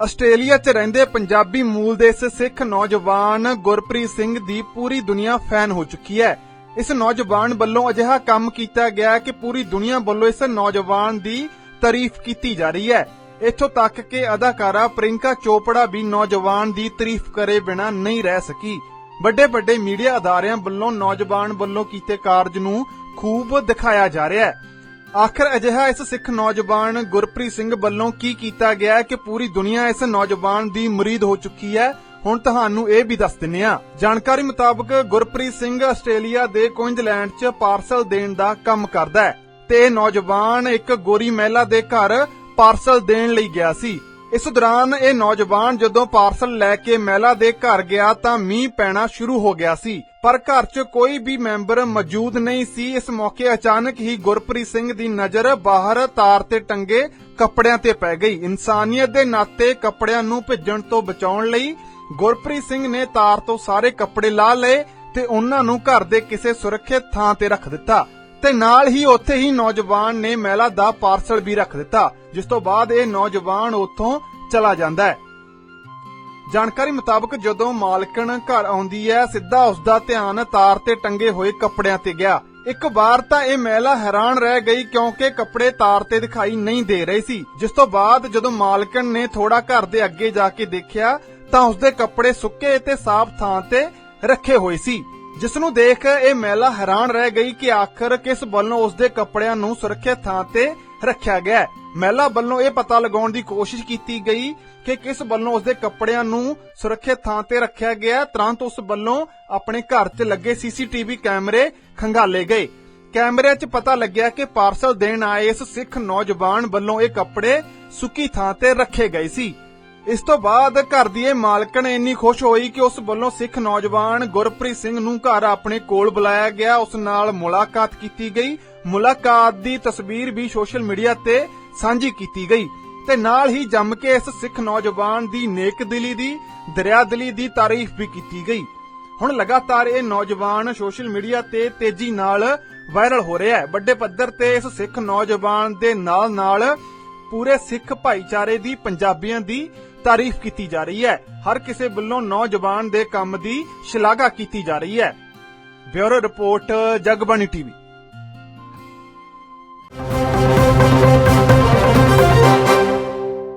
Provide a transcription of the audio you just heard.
Australia 'ਚ ਰਹਿੰਦੇ ਪੰਜਾਬੀ ਮੂਲ ਦੇ ਇਸ ਸਿੱਖ ਨੌਜਵਾਨ ਗੁਰਪ੍ਰੀਤ ਸਿੰਘ ਦੀ ਪੂਰੀ ਦੁਨੀਆ ਫੈਨ ਹੋ ਚੁੱਕੀ ਹੈ। ਇਸ ਨੌਜਵਾਨ ਵੱਲੋਂ ਅਜਿਹਾ ਕੰਮ ਕੀਤਾ ਗਿਆ ਕਿ ਪੂਰੀ ਦੁਨੀਆ ਵੱਲੋਂ ਇਸ ਨੌਜਵਾਨ ਦੀ ਤਾਰੀਫ ਕੀਤੀ ਜਾ ਰਹੀ ਹੈ। ਇੱਥੋਂ ਤੱਕ ਕਿ ਅਦਾਕਾਰਾ ਪ੍ਰਿੰਕਾ ਚੋਪੜਾ ਵੀ ਨੌਜਵਾਨ ਦੀ ਤਾਰੀਫ ਕਰੇ ਬਿਨਾ ਨਹੀਂ ਰਹਿ ਸਕੀ। ਵੱਡੇ ਵੱਡੇ ਮੀਡੀਆ ਅਦਾਰਿਆਂ ਵੱਲੋਂ ਨੌਜਵਾਨ ਵੱਲੋਂ ਕੀਤੇ ਕਾਰਜ ਨੂੰ ਖੂਬ ਦਿਖਾਇਆ ਜਾ ਰਿਹਾ ਹੈ। ਆਖਰ ਅਜਿਹਾ ਇਸ ਸਿੱਖ ਨੌਜਵਾਨ ਗੁਰਪ੍ਰੀਤ ਸਿੰਘ ਵੱਲੋਂ ਕੀ ਕੀਤਾ ਗਿਆ ਕਿ ਪੂਰੀ ਦੁਨੀਆ ਇਸ ਨੌਜਵਾਨ ਦੀ ਮੁਰੀਦ ਹੋ ਚੁੱਕੀ ਹੈ? ਹੁਣ ਤੁਹਾਨੂੰ ਇਹ ਵੀ ਦੱਸ ਦਿੰਨੇ ਆ ਜਾਣਕਾਰੀ ਮੁਤਾਬਕ ਗੁਰਪ੍ਰੀਤ ਸਿੰਘ ਆਸਟ੍ਰੇਲੀਆ ਦੇ ਕੁਇਨਜ਼ਲੈਂਡ 'ਚ ਪਾਰਸਲ ਦੇਣ ਦਾ ਕੰਮ ਕਰਦਾ ਹੈ ਤੇ ਨੌਜਵਾਨ ਇੱਕ ਗੋਰੀ ਮਹਿਲਾ ਦੇ ਘਰ ਪਾਰਸਲ ਦੇਣ ਲਈ ਗਿਆ ਸੀ। ਇਸ ਦੌਰਾਨ ਇਹ ਨੌਜਵਾਨ ਜਦੋਂ ਪਾਰਸਲ ਲੈ ਕੇ ਮਹਿਲਾ ਦੇ ਘਰ ਗਿਆ ਤਾਂ ਮੀਂਹ ਪੈਣਾ ਸ਼ੁਰੂ ਹੋ ਗਿਆ ਸੀ। ਪਰ ਘਰ 'ਚ ਕੋਈ ਵੀ ਮੈਂਬਰ ਮੌਜੂਦ ਨਹੀਂ ਸੀ। ਇਸ ਮੌਕੇ ਅਚਾਨਕ ਹੀ ਗੁਰਪ੍ਰੀਤ ਸਿੰਘ ਦੀ ਨਜ਼ਰ ਬਾਹਰ ਤਾਰ ਤੇ ਟੰਗੇ ਕੱਪੜਿਆਂ ਤੇ ਪੈ ਗਈ। ਇਨਸਾਨੀਅਤ ਦੇ ਨਾਤੇ ਕੱਪੜਿਆਂ ਨੂੰ ਭਿੱਜਣ ਤੋਂ ਬਚਾਉਣ ਲਈ ਗੁਰਪ੍ਰੀਤ ਸਿੰਘ ਨੇ ਤਾਰ ਤੋਂ ਸਾਰੇ ਕੱਪੜੇ ਲਾ ਲਏ ਤੇ ਉਹਨਾਂ ਨੂੰ ਘਰ ਦੇ ਕਿਸੇ ਸੁਰੱਖਿਅਤ ਥਾਂ ਤੇ ਰੱਖ ਦਿੱਤਾ। ਤੇ ਨਾਲ ਹੀ ਉੱਥੇ ਹੀ ਨੌਜਵਾਨ ਨੇ ਮਹਿਲਾ ਦਾ ਪਾਰਸਲ ਵੀ ਰੱਖ ਦਿੱਤਾ, ਜਿਸ ਤੋਂ ਬਾਅਦ ਇਹ ਨੌਜਵਾਨ ਉੱਥੋਂ ਚਲਾ ਜਾਂਦਾ ਹੈ। ਜਾਣਕਾਰੀ ਮੁਤਾਬਕ ਜਦੋਂ ਮਾਲਕਣ ਘਰ ਆਉਂਦੀ ਹੈ, ਸਿੱਧਾ ਉਸ ਦਾ ਧਿਆਨ ਤਾਰ ਤੇ ਟੰਗੇ ਹੋਏ ਕੱਪੜਿਆਂ ਤੇ ਗਿਆ। ਇੱਕ ਵਾਰ ਤਾਂ ਇਹ ਮਹਿਲਾ ਹੈਰਾਨ ਰਹਿ ਗਈ ਕਿਉਂਕਿ ਕੱਪੜੇ ਤਾਰ ਤੇ ਦਿਖਾਈ ਨਹੀਂ ਦੇ ਰਹੇ ਸੀ। ਜਿਸ ਤੋਂ ਬਾਅਦ ਜਦੋਂ ਮਾਲਕਣ ਨੇ ਥੋੜਾ ਘਰ ਦੇ ਅੱਗੇ ਜਾ ਕੇ ਦੇਖਿਆ, ਤਾਂ ਉਸ ਦੇ ਕੱਪੜੇ ਸੁੱਕੇ ਤੇ ਸਾਫ਼ ਥਾਂ ਤੇ ਰੱਖੇ ਹੋਏ ਸੀ। ਜਿਸ ਨੂੰ ਦੇਖ ਇਹ ਮਹਿਲਾ ਹੈਰਾਨ ਰਹਿ ਗਈ ਕਿ ਆਖਰ ਕਿਸ ਵੱਲੋਂ ਉਸ ਦੇ ਕੱਪੜਿਆਂ ਨੂੰ ਸੁਰੱਖਿਅਤ ਥਾਂ ਤੇ ਰੱਖਿਆ ਗਿਆ ਮਹਿਲਾ ਵੱਲੋਂ ਇਹ ਪਤਾ ਲਗਾਉਣ ਦੀ ਕੋਸ਼ਿਸ਼ ਕੀਤੀ ਗਈ ਕਿ ਕਿਸ ਵੱਲੋਂ ਉਸ ਦੇ ਕੱਪੜਿਆਂ ਨੂੰ ਸੁਰੱਖਿਅਤ ਥਾਂ ਤੇ ਰੱਖਿਆ ਗਿਆ ਤੁਰੰਤ ਉਸ ਵੱਲੋਂ ਆਪਣੇ ਘਰ 'ਚ ਲੱਗੇ ਸੀਸੀਟੀਵੀ ਕੈਮਰੇ ਖੰਗਾਲੇ ਗਏ। ਕੈਮਰਿਆਂ 'ਚ ਪਤਾ ਲੱਗਿਆ ਕਿ ਪਾਰਸਲ ਦੇਣ ਆਏ ਇਸ ਸਿੱਖ ਨੌਜਵਾਨ ਵੱਲੋਂ ਇਹ ਕੱਪੜੇ ਸੁੱਕੀ ਥਾਂ ਤੇ ਰੱਖੇ ਗਏ ਸੀ। ਇਸ ਤੋਂ ਬਾਅਦ ਘਰ ਦੀ ਇਹ ਮਾਲਕਣ ਇੰਨੀ ਖੁਸ਼ ਹੋਈ ਕਿ ਉਸ ਵੱਲੋਂ ਸਿੱਖ ਨੌਜਵਾਨ ਗੁਰਪ੍ਰੀਤ ਸਿੰਘ ਨੂੰ ਘਰ ਆਪਣੇ ਕੋਲ ਬੁਲਾਇਆ ਗਿਆ। ਉਸ ਨਾਲ ਮੁਲਾਕਾਤ ਕੀਤੀ ਗਈ। ਮੁਲਾਕਾਤ ਦੀ ਤਸਵੀਰ ਵੀ ਸੋਸ਼ਲ ਮੀਡੀਆ ਤੇ ਸਾਂਝੀ ਕੀਤੀ ਗਈ ਤੇ ਨਾਲ ਹੀ ਜੰਮ ਕੇ ਇਸ ਸਿੱਖ ਨੌਜਵਾਨ ਦੀ ਨੇਕ ਦਿਲੀ ਦੀ ਦਰਿਆਦਿਲੀ ਦੀ ਤਾਰੀਫ ਵੀ ਕੀਤੀ ਗਈ। ਹੁਣ ਲਗਾਤਾਰ ਇਹ ਨੌਜਵਾਨ ਸੋਸ਼ਲ ਮੀਡੀਆ ਤੇ ਤੇਜ਼ੀ ਨਾਲ ਵਾਇਰਲ ਹੋ ਰਿਹਾ ਹੈ। ਵੱਡੇ ਪੱਧਰ ਤੇ ਇਸ ਸਿੱਖ ਨੌਜਵਾਨ ਦੇ ਨਾਲ ਨਾਲ ਪੂਰੇ ਸਿੱਖ ਭਾਈਚਾਰੇ ਦੀ, ਪੰਜਾਬੀਆਂ ਦੀ ਤਾਰੀਫ ਕੀਤੀ ਜਾ ਰਹੀ ਹੈ। ਹਰ ਕਿਸੇ ਵੱਲੋਂ ਨੌਜਵਾਨ ਦੇ ਕੰਮ ਦੀ ਸ਼ਲਾਘਾ ਕੀਤੀ ਜਾ ਰਹੀ ਹੈ। Bureau report, Jagbani TV.